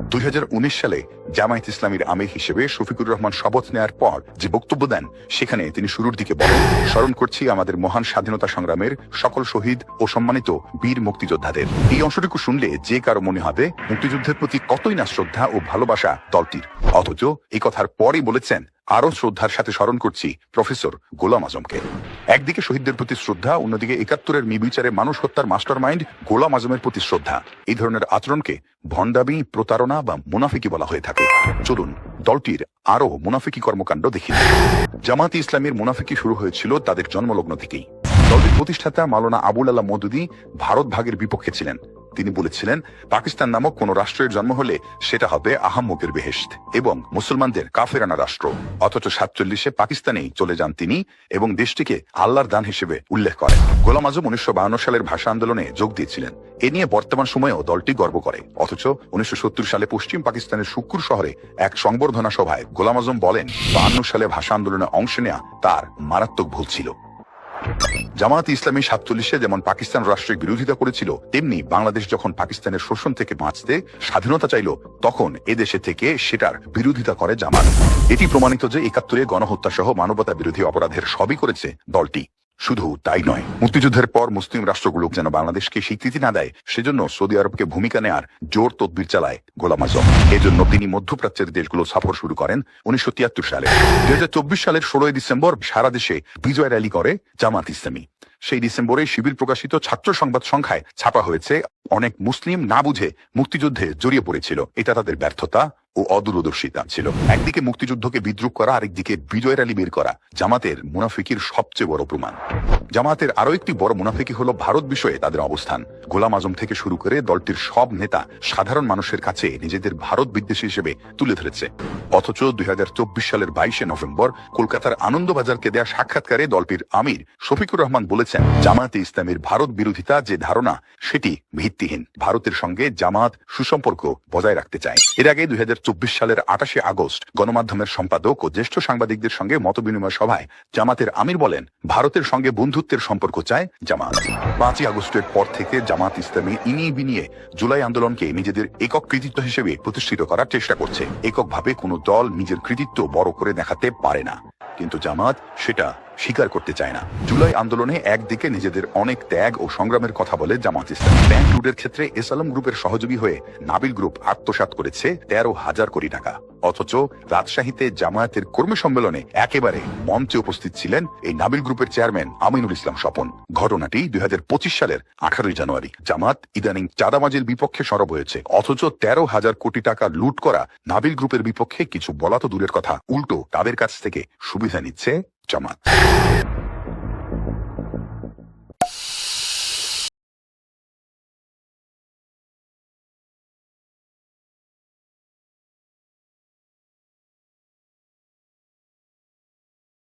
দুই হাজার উনিশ সালে জামায়াত ইসলামীর আমির হিসেবে শফিকুর রহমান শপথ নেয়ার পর যে বক্তব্য দেন, সেখানে তিনি শুরুর দিকে বলেন, স্মরণ করছি আমাদের মহান স্বাধীনতা সংগ্রামের সকল শহীদ ও সম্মানিত বীর মুক্তিযোদ্ধাদের। এই অংশটুকু শুনলে যে কারও মনে হবে, মুক্তিযুদ্ধের প্রতি কতই না শ্রদ্ধা ও ভালোবাসা দলটির। অথচ এই কথার পরই বলেছেন আরও শ্রদ্ধার সাথে স্মরণ করছি প্রফেসর গোলাম আজমকে। একদিকে শহীদদের প্রতি শ্রদ্ধা, অন্যদিকে একাত্তরের নির্বিচারে মানুষ হত্যার মাস্টার মাইন্ড গোলাম আজমের প্রতি শ্রদ্ধা। এই ধরনের আচরণকে ভণ্ডামি, প্রতারণা বা মুনাফিকি বলা হয়ে থাকে। চলুন, দলটির আরও মুনাফিকি কর্মকাণ্ড দেখি। জামাতি ইসলামের মুনাফিকি শুরু হয়েছিল তাদের জন্মলগ্ন থেকেই। দলটির প্রতিষ্ঠাতা মাওলানা আবুল আল্লাহ মদুদি ভারত ভাগের বিপক্ষে ছিলেন। তিনি বলেছিলেন, পাকিস্তান নামক কোন রাষ্ট্রের জন্ম হলে সেটা হবে আহাম্মকের বেহেস্ত এবং মুসলমানদের কাফেরানা রাষ্ট্র। অথচ সাতচল্লিশে পাকিস্তানেই চলে যান তিনি এবং দেশটিকে আল্লাহর দান হিসেবে উল্লেখ করেন। গোলাম আজম উনিশশো সালের ভাষা আন্দোলনে যোগ দিয়েছিলেন। এ নিয়ে বর্তমান সময়েও দলটি গর্ব করে। অথচ উনিশশো সত্তর সালে পশ্চিম পাকিস্তানের শুক্কুর শহরে এক সংবর্ধনা সভায় গোলাম আজম বলেন, বাহান্ন সালে ভাষা আন্দোলনে অংশ নেয়া তার মারাত্মক ভুল ছিল। জামায়াত ইসলামী সাতচল্লিশে যেমন পাকিস্তান রাষ্ট্রের বিরোধিতা করেছিল, তেমনি বাংলাদেশ যখন পাকিস্তানের শোষণ থেকে বাঁচতে স্বাধীনতা চাইল, তখন এদেশে থেকে সেটার বিরোধিতা করে জামাত। এটি প্রমাণিত যে একাত্তরে গণহত্যা সহ মানবতা বিরোধী অপরাধের সবই করেছে দলটি। শুধু তাই নয়, মুক্তিযুদ্ধের পর মুসলিম রাষ্ট্রগুলো যেন বাংলাদেশকে স্বীকৃতি না দেয়, সেজন্য সৌদি আরবকে ভূমিকা নেয়ার জোর তদবির চালায় গোলাম আজম। এজন্য তিনি মধ্যপ্রাচ্যের দেশগুলো সফর শুরু করেন উনিশশো সালে। দুই সালের ষোলোই ডিসেম্বর সারা দেশে বিজয় র্যালি করে জামাত ইসলামী। সেই ডিসেম্বরে শিবির প্রকাশিত ছাত্র সংবাদ সংখ্যায় ছাপা হয়েছে অনেক মুসলিম না বুঝে মুক্তিযুদ্ধে জড়িয়ে পড়েছিল। এটা তাদের ব্যর্থতা ও অদূরদর্শিতা ছিল। একদিকে মুক্তিযুদ্ধকে বিদ্রুপ করা, আরেকদিকে বিজয় র্যালি বের করা, জামাতের মুনাফিকির সবচেয়ে বড় প্রমাণ। জামাতের আরও একটি বড় মুনাফিকি হলো ভারত বিষয়ে তাদের অবস্থান। গোলাম আজম থেকে শুরু করে দলটির সব নেতা সাধারণ মানুষের কাছে নিজেদের ভারত বিদ্বেষী হিসেবে তুলে ধরেছে। অথচ দুই হাজার চব্বিশ সালের বাইশে নভেম্বর কলকাতার আনন্দবাজারকে দেয়া সাক্ষাৎকারে দলটির আমির শফিকুর রহমান বলেছেন জামায়াতে ইসলামের ভারত বিরোধিতা যে ধারণা, সেটি ভিত্তিহীন। ভারতের সঙ্গে জামাত সুসম্পর্ক বজায় রাখতে চায়। এর আগে দুই সালের আটাশে আগস্ট গণমাধ্যমের সম্পাদক ও জ্যেষ্ঠ সাংবাদিকদের সঙ্গে মতবিনিময় সভায় জামাতের আমির বলেন, ভারতের সঙ্গে বন্ধুত্বের সম্পর্ক চায় জামাত। পাঁচই আগস্টের পর থেকে জামাত ইসলামী ইনিয়ে বিনিয়ে জুলাই আন্দোলনকে নিজেদের একক কৃতিত্ব হিসেবে প্রতিষ্ঠিত করার চেষ্টা করছে। এককভাবে কোনো দল নিজের কৃতিত্ব বড় করে দেখাতে পারে না। কিন্তু জামাত সেটা স্বীকার করতে চায় না। জুলাই আন্দোলনে একদিকে নিজেদের অনেক ত্যাগ ও সংগ্রামের কথা বলে জামাত ইসলাম। ব্যাংক লুটের ক্ষেত্রে এসালাম গ্রুপের সহযোগী হয়ে নাবিল গ্রুপ আত্মসাৎ করেছে তেরো হাজার কোটি টাকা। অথচ রাজশাহীতে জামায়াতের কর্মী সম্মেলনে একেবারে মঞ্চে উপস্থিত ছিলেন এই নাবিল গ্রুপের চেয়ারম্যান আমিনুল ইসলাম স্বপন। ঘটনাটি দুই হাজার পঁচিশ সালের আঠারোই জানুয়ারি। জামাত ইদানিং চাঁদাবাজির বিপক্ষে সরব হয়েছে। অথচ তেরো হাজার কোটি টাকা লুট করা নাবিল গ্রুপের বিপক্ষে কিছু বলা তো দূরের কথা। উল্টো তাদের কাছ থেকে সুবিধা নিচ্ছে জামাত